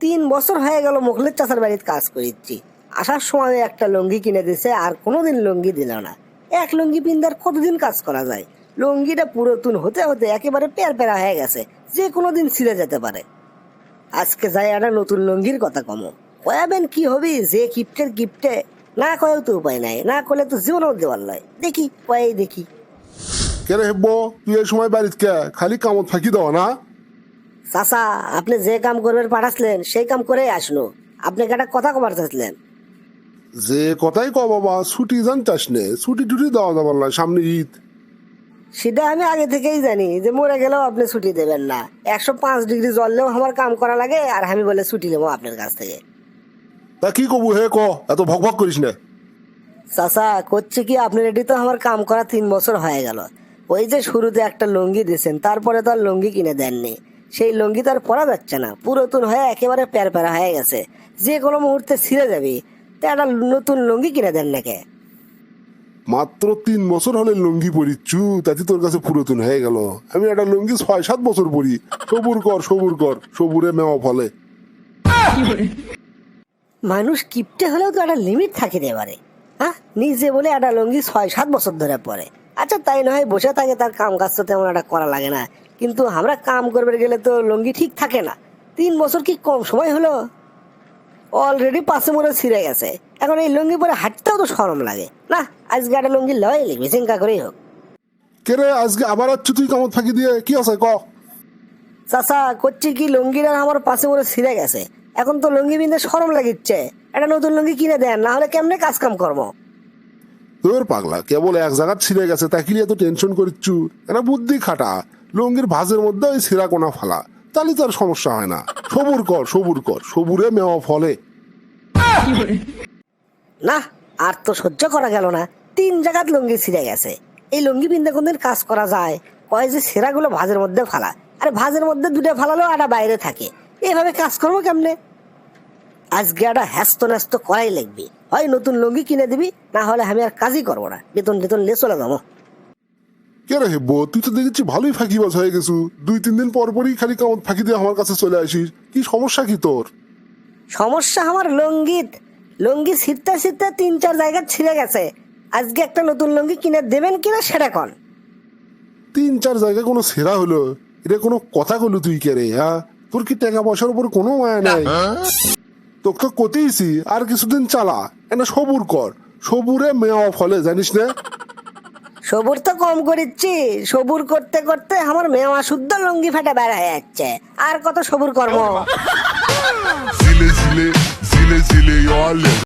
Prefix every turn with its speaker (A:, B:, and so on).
A: তিন বছর হয়ে গেল মুখলের চাচার বাড়িতে কাজ করিচ্ছি। আসার সময় একটা লুঙ্গি কিনে দিছে, আর কোনোদিন লুঙ্গি দিল না। এক লুঙ্গি পিন্দার কতদিন কাজ করা যায়? লুঙ্গিটা পুরাতন হতে হতে একেবারে পের পেরা হয়ে গেছে, যে কোনো দিন ছিঁড়ে যেতে পারে। আজকে যাই একটা নতুন লুঙ্গির কথা কমো। কয়াবেন কি হবি, যে গিফটের গিফটে না কয়েও তো উপায় নাই, না করলে তো জীবনও দেওয়ার লয় দেখি, কয়াই দেখি।
B: কে রে হেব্ব, তুই এই সময় বাড়িতে খালি কামত ফাঁকি দাও না।
A: চাচা আপনি যে কাম করবেন পাঠাচ্ছিলেন সেই কাম করেই আসলো আপনি একটা কথা কবার চাচ্ছিলেন
B: যে কথাই ক বাবা ছুটি জানতাস নে ছুটি টুটি দেওয়া যাবার না সামনে ঈদ।
A: সেটা আমি আগে থেকেই জানি যে মরে গেলেও আপনি ছুটি দেবেন না। একশো পাঁচ ডিগ্রি জ্বললেও আমার কাম করা লাগে আর আমি বলে ছুটি নেব আপনার কাছ থেকে।
B: তা কি কবু হে ক এত ভক ভক করিস না।
A: চাচা করছে কি আপনার এটি তো আমার কাম করা তিন বছর হয়ে গেল। ওই যে শুরুতে একটা লুঙ্গি দিয়েছেন তারপরে তো আর লুঙ্গি কিনে দেননি। সেই লুঙ্গি তো আর পরা যাচ্ছে না। পুরাতন হয়ে একেবারে প্যার প্যারা হয়ে গেছে। যে কোনো মুহূর্তে ছিঁড়ে যাবি। তা একটা নতুন লুঙ্গি কিনে দেন নাকি?
B: মাত্র তিন বছর হলে লুঙ্গি পরিচ্ছু তাতে তোর কাছে পুরাতন হয়ে গেল। আমি একটা লুঙ্গি ছয় সাত বছর পরি। সবুর কর সবুর কর সবুরে মেওয়া ফলে।
A: মানুষ কিপটে হলেও তো একটা লিমিট থাকে এবারে। হ্যাঁ নিজে বলে একটা লুঙ্গি ছয় সাত বছর ধরে পরে। আচ্ছা তাই নয় বসে থাকে তার কাম কাজ তো তেমন একটা করা লাগে না। কিন্তু আমরা কাম করবে গেলে তো লুঙ্গি ঠিক থাকে না। তিন বছর কি কম সময় হলো? অলরেডি পাশে মরে ছিঁড়ে গেছে। এখন এই লুঙ্গি পরে হাঁটতেও তো সরম লাগে। না আজকে একটা লুঙ্গি লয় লিখবি চিন্তা করেই হোক।
B: কে রে আজকে আবার আচ্ছু তুই কামত ফাঁকি দিয়ে কি আছে ক?
A: চাচা করছি কি লুঙ্গিটা আমার পাশে মরে ছিঁড়ে গেছে। এখন তো লুঙ্গি বিনতে সরম লাগিচ্ছে। একটা নতুন লুঙ্গি কিনে দেন না হলে কেমনে কাজ কাম করব?
B: তোর পাগলা কেবল এক জায়গা ছিঁড়ে গেছে তাকে নিয়ে তো টেনশন করিচ্ছু এটা বুদ্ধি খাটা। লুঙ্গির ভাজের মধ্যে ওই ছিঁড়া কোনা ফালা। তাহলে তো আর সমস্যা হয় না। সবুর কর সবুর কর, সবুরে মেওয়া ফলে।
A: না, আর তো সহ্য করা গেল না। তিন জায়গাত লুঙ্গি ছিঁড়ে গেছে। এই লুঙ্গি পিনতে কোনদিন কাজ করা যায়? কয় যে সেরাগুলো ভাজের মধ্যে ফালা। আরে ভাজের মধ্যে দুটো ফালালেও একটা বাইরে থাকে। এভাবে কাজ করব কেমনে? আজকে একটা হ্যাস্ত ন্যাস্ত করাই লাগবে। হয় নতুন লুঙ্গি কিনে দিবি, না হলে আমি আর কাজই করব না। বেতন টেতন নিয়ে চলে যাব।
B: কে রে হেব্বো তুই তো দেখেছি ভালোই ফাঁকিবাজ হয়ে গেছু। দুই তিন দিন পর পরই খালি কামত ফাঁকি দিয়ে আমার কাছে চলে আসিস। কি সমস্যা কি তোর?
A: সমস্যা আমার লুঙ্গিত। লুঙ্গি ছিঁড়তে ছিঁড়তে তিন চার জায়গা ছিঁড়ে গেছে। আজকে একটা নতুন লুঙ্গি কিনে দেবেন কিনা সেটা কন।
B: তিন চার জায়গায় কোনো সেরা হলো? এটা কোনো কথা কলু তুই কে রে হ্যাঁ? তোর কি টাকা পয়সার উপর কোনো মায়া নাই? তোকে তো কতেইছি আর কিছুদিন চালা। এটা সবুর কর। সবুরে মেওয়া ফলে জানিস না?
A: সবুর তো কম করিচ্ছি। সবুর করতে করতে আমার মেওয়া শুদ্ধ লুঙ্গি ফাটা বেড়া হয়ে যাচ্ছে। আর কত সবুর কর্ম?